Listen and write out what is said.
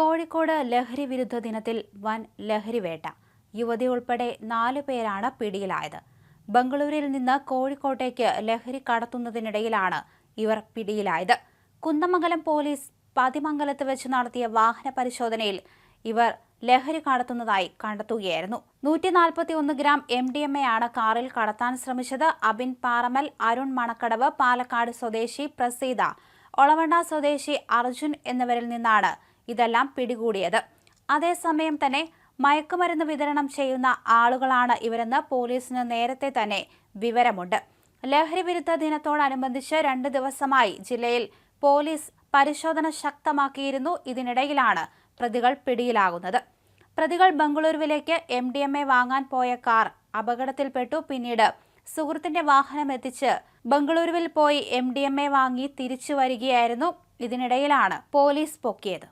കോഴിക്കോട് ലഹരി വിരുദ്ധ ദിനത്തിൽ വൻ ലഹരിവേട്ട യുവതി ഉൾപ്പെടെ നാലു പേരാണ് പിടിയിലായത്. ബംഗളൂരിൽ നിന്ന് കോഴിക്കോട്ടേക്ക് ലഹരി കടത്തുന്നതിനിടയിലാണ് ഇവർ പിടിയിലായത്. കുന്നമംഗലം പോലീസ് പതിമംഗലത്ത് വെച്ച് നടത്തിയ വാഹന പരിശോധനയിൽ ഇവർ ലഹരി കടത്തുന്നതായി കണ്ടെത്തുകയായിരുന്നു. നൂറ്റി നാൽപ്പത്തി ഒന്ന് gram M D M A ആണ് കാറിൽ കടത്താൻ ശ്രമിച്ചത്. അബിൻ പാറമൽ അരുൺ മണക്കടവ് പാലക്കാട് സ്വദേശി പ്രസീത ഒളവണ്ണ സ്വദേശി അർജുൻ എന്നിവരിൽ നിന്നാണ് ഇതെല്ലാം പിടികൂടിയത്. അതേസമയം തന്നെ മയക്കുമരുന്ന് വിതരണം ചെയ്യുന്ന ആളുകളാണ് ഇവരെന്ന് പോലീസിന് നേരത്തെ തന്നെ വിവരമുണ്ട്. ലഹരി വിരുദ്ധ ദിനത്തോടനുബന്ധിച്ച് രണ്ട് ദിവസമായി ജില്ലയിൽ പോലീസ് പരിശോധന ശക്തമാക്കിയിരുന്നു. ഇതിനിടയിലാണ് പ്രതികൾ പിടിയിലാകുന്നത്. പ്രതികൾ ബംഗളൂരുവിലേക്ക് എം ഡി എം എ വാങ്ങാൻ പോയ കാർ അപകടത്തിൽപ്പെട്ടു. പിന്നീട് സുഹൃത്തിന്റെ വാഹനം എത്തിച്ച് ബംഗളൂരുവിൽ പോയി എം ഡി എം എ വാങ്ങി തിരിച്ചു വരികയായിരുന്നു. ഇതിനിടയിലാണ് പോലീസ് പൊക്കിയത്.